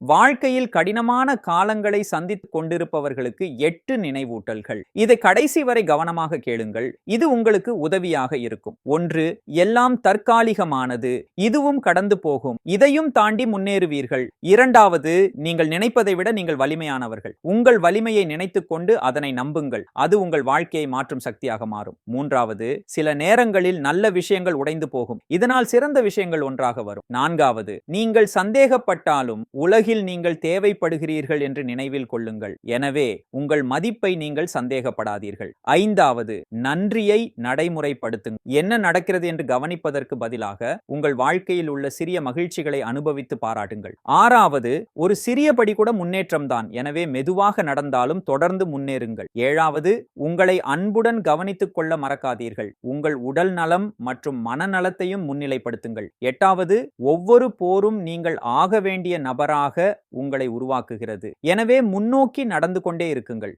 வாழ்க்கையில் கடினமான காலங்களை சந்தித்துக் கொண்டிருப்பவர்களுக்கு எட்டு நினைவூட்டல்கள். இதை கடைசி வரை கவனமாக கேளுங்கள். இது உங்களுக்கு உதவியாக இருக்கும். ஒன்று எல்லாம் தற்காலிகமானது. இதுவும் கடந்து போகும். இதையும் தாண்டி முன்னேறுவீர்கள். இரண்டாவது நீங்கள் நினைப்பதை விட நீங்கள் வலிமையானவர்கள். உங்கள் வலிமையை நினைத்துக் கொண்டு அதனை நம்புங்கள். அது உங்கள் வாழ்க்கையை மாற்றும் சக்தியாக மாறும். மூன்றாவது சில நேரங்களில் நல்ல விஷயங்கள் உடைந்து போகும். இதனால் சிறந்த விஷயங்கள் ஒன்றாக வரும். நான்காவது நீங்கள் சந்தேகப்பட்டாலும் உலக உலகில் நீங்கள் தேவைப்படுகிறீர்கள் என்று நினைவில் கொள்ளுங்கள். எனவே உங்கள் மதிப்பை நீங்கள் சந்தேகப்படாதீர்கள். ஐந்தாவது நன்றியை நடைமுறைப்படுத்துங்கள் என்ன நடக்கிறது என்று கவனிப்பதற்கு பதிலாக உங்கள் வாழ்க்கையில் உள்ள சிறிய மகிழ்ச்சிகளை அனுபவித்து பாராட்டுங்கள். ஆறாவது ஒரு சிறிய படி கூட முன்னேற்றம் தான் எனவே மெதுவாக நடந்தாலும் தொடர்ந்து முன்னேறுங்கள். ஏழாவது உங்களை அன்புடன் கவனித்துக் கொள்ள மறக்காதீர்கள். உங்கள் உடல் நலம் மற்றும் மனநலத்தையும் முன்னிலைப்படுத்துங்கள். எட்டாவது ஒவ்வொரு போரும் நீங்கள் ஆக வேண்டிய நபராக உங்களை உருவாக்குகிறது. எனவே முன்னோக்கி நடந்து கொண்டே இருக்குங்கள்.